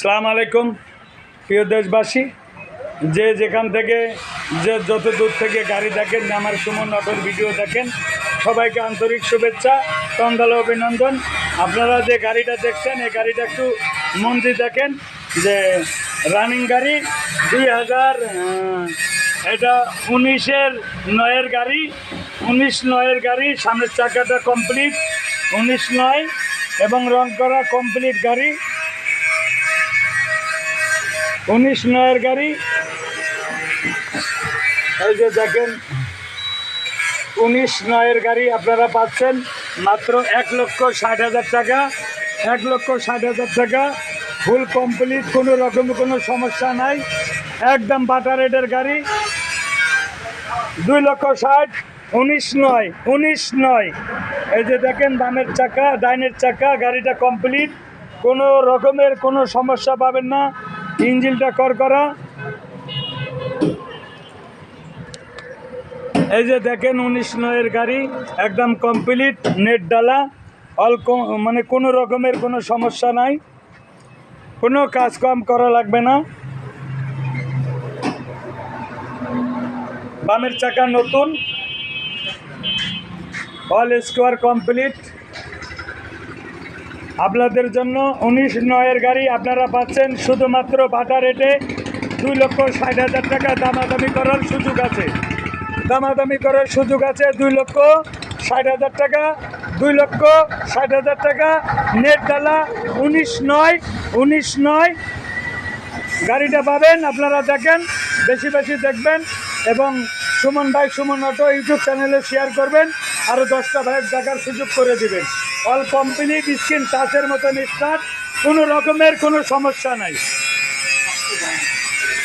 সালাম আলাইকুম, প্রিয় দেশবাসী। যে যেখান থেকে, যে যত দূর থেকে গাড়ি দেখেন আমার সুমন অটোর ভিডিও দেখেন, সবাইকে আন্তরিক শুভেচ্ছা তন্দাল অভিনন্দন। আপনারা যে গাড়িটা দেখছেন, এই গাড়িটা একটু মন দেখেন, যে রানিং গাড়ি, দুই হাজার এটা উনিশের নয়ের গাড়ি, উনিশ নয়ের গাড়ি, সামনের চাকাটা কমপ্লিট উনিশ নয়, এবং রং করা কমপ্লিট গাড়ি। উনিশ নয়ের গাড়ি। এই যে দেখেন উনিশ নয়ের গাড়ি আপনারা পাচ্ছেন মাত্র এক লক্ষ ষাট হাজার টাকা। এক লক্ষ ষাট হাজার টাকা। ফুল কমপ্লিট, কোনো রকম কোনো সমস্যা নাই। একদম বাটা রেটের গাড়ি। দুই লক্ষ ষাট, উনিশ নয় উনিশ নয়। এই যে দেখেন বামের চাকা, ডাইনের চাকা, গাড়িটা কমপ্লিট। কোনো রকমের কোনো সমস্যা পাবেন না। ইঞ্জিনটা কর করা। এই যে দেখেন উনিশ নয়ের গাড়ি, একদম কমপ্লিট নেট ডালা। অল মানে কোনো রকমের কোনো সমস্যা নাই। কোনো কাজ কম করা লাগবে না। বামের চাকা নতুন। অল স্কোয়ার কমপ্লিট আপনাদের জন্য উনিশ নয়ের গাড়ি আপনারা পাচ্ছেন শুধুমাত্র বাটা রেটে দুই লক্ষ ষাট হাজার টাকা দামাদামি করার সুযোগ আছে। দামাদামি করার সুযোগ আছে দুই লক্ষ ষাট হাজার টাকা, দুই লক্ষ ষাট হাজার টাকা। নেট ডালা উনিশ নয় উনিশ নয়। গাড়িটা পাবেন, আপনারা দেখেন, বেশি বেশি দেখবেন এবং সুমন ভাই, সুমন অটো ইউটিউব চ্যানেলে শেয়ার করবেন। আরও দশটা ভাইয়ের দেখার সুযোগ করে দিবেন। অল কমপ্লিট স্ক্রিন টাচের মতন স্টার্ট কোনো রকমের কোনো সমস্যা নাই।